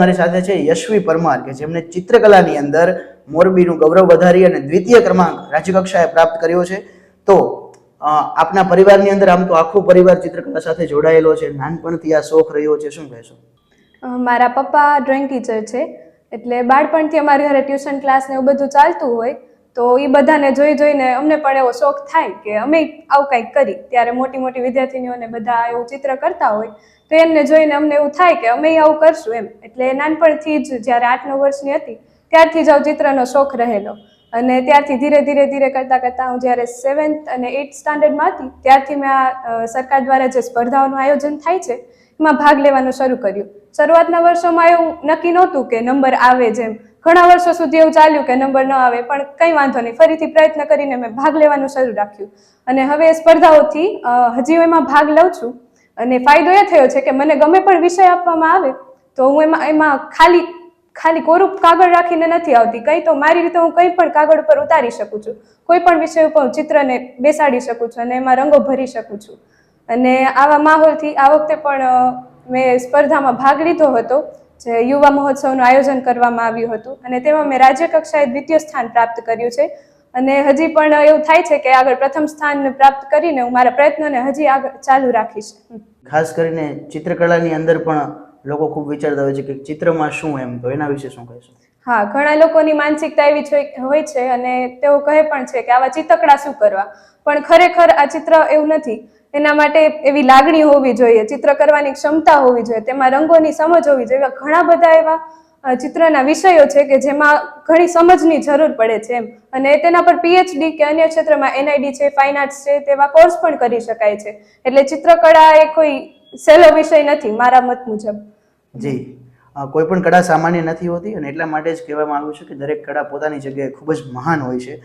મારી સાથે છે યશવી પરમાર, કે જેમને ચિત્રકલાની અંદર મોરબીનું ગૌરવ વધારી અને દ્વિતીય ક્રમાંક રાજ્યકક્ષાએ પ્રાપ્ત કર્યો છે. તો આપના પરિવારની અંદર આમ તો આખો પરિવાર ચિત્રકલા સાથે જોડાયેલો છે, નાનપણથી આ શોખ રહ્યો છે, શું કહેશો? મારા પપ્પા ડ્રોઈંગ ટીચર છે, એટલે બાળપણથી અમારી ઘરે ટ્યુશન ક્લાસ ને એવું બધું ચાલતું હોય તો એ બધાને જોઈ જોઈને અમને પણ એવો શોખ થાય કે અમે આવું કંઈક કરી. ત્યારે મોટી મોટી વિદ્યાર્થીનીઓને બધા એવું ચિત્ર કરતા હોય, તો એમને જોઈને અમને એવું થાય કે અમે આવું કરશું એમ. એટલે નાનપણથી જ જ્યારે આઠ નવ વર્ષની હતી, ત્યારથી જ આવું ચિત્રનો શોખ રહેલો. અને ત્યારથી ધીરે ધીરે ધીરે કરતાં કરતાં હું જ્યારે સેવન્થ અને એઇટ સ્ટાન્ડર્ડમાં હતી, ત્યારથી મેં આ સરકાર દ્વારા જે સ્પર્ધાઓનું આયોજન થાય છે, એમાં ભાગ લેવાનું શરૂ કર્યું. શરૂઆતના વર્ષોમાં એવું નક્કી નહોતું કે નંબર આવે જેમ. ઘણા વર્ષો સુધી એવું ચાલ્યું કે નંબર ન આવે, પણ કંઈ વાંધો નહીં. ફરીથી પ્રયત્ન કરીને મેં ભાગ લેવાનું શરૂ રાખ્યું. અને હવે સ્પર્ધાઓથી હજી એમાં ભાગ લઉં છું. અને ફાયદો એ થયો છે કે મને ગમે પણ વિષય આપવામાં આવે, તો હું એમાં એમાં ખાલી ખાલી કોરું કાગળ રાખીને નથી આવતી. કંઈ તો મારી રીતે હું કંઈ પણ કાગળ ઉપર ઉતારી શકું છું. કોઈ પણ વિષય ઉપર હું ચિત્રને બેસાડી શકું છું અને એમાં રંગો ભરી શકું છું. અને આવા માહોલથી આ વખતે પણ મેં સ્પર્ધામાં ભાગ લીધો હતો. જે યુવા મહોત્સવનું આયોજન કરવામાં આવ્યું હતું. અને તેમાં મેં રાજ્ય કક્ષાએ દ્વિતીય સ્થાન પ્રાપ્ત કર્યું છે. અને હજી પણ એવું થાય છે કે આગળ પ્રથમ સ્થાન પ્રાપ્ત કરીને હું મારા પ્રયત્નોને હજી આગળ ચાલુ રાખીશ. ખાસ કરીને ચિત્રકલાની અંદર પણ લોકો ખૂબ વિચારતા હોય છે કે ચિત્રમાં શું એમ? તો એના વિશે શું કહેશો? હા, ઘણા લોકોની માનસિકતા એવી હોય છે અને તેઓ કહે પણ છે કે આવા ચિત્રકળા શું કરવા? પણ ખરેખર આ ચિત્ર એવું નથી. એના માટે એવી લાગણી હોવી જોઈએ, ચિત્ર કરવાની ક્ષમતા હોવી જોઈએ, તેમાં રંગોની સમજ હોવી જોઈએ. ઘણા બધા એવા ચિત્રના વિષયો છે કે જેમાં ઘણી સમજની જરૂર પડે છે એમ. અને તેના પર પીએચડી કે અન્ય ક્ષેત્રમાં એનઆઈડી છે ફાઇન આર્ટ્સ છે, તેવા કોર્સ પણ કરી શકાય છે. એટલે ચિત્રકળા એ કોઈ સહેલો વિષય નથી, મારા મત મુજબ. જી. કોઈ પણ કળા સામાન્ય નથી હોતી અને એટલા માટે જ કહેવામાં આવ્યું છે કે દરેક કળા પોતાની જગ્યાએ ખૂબ જ મહાન હોય છે.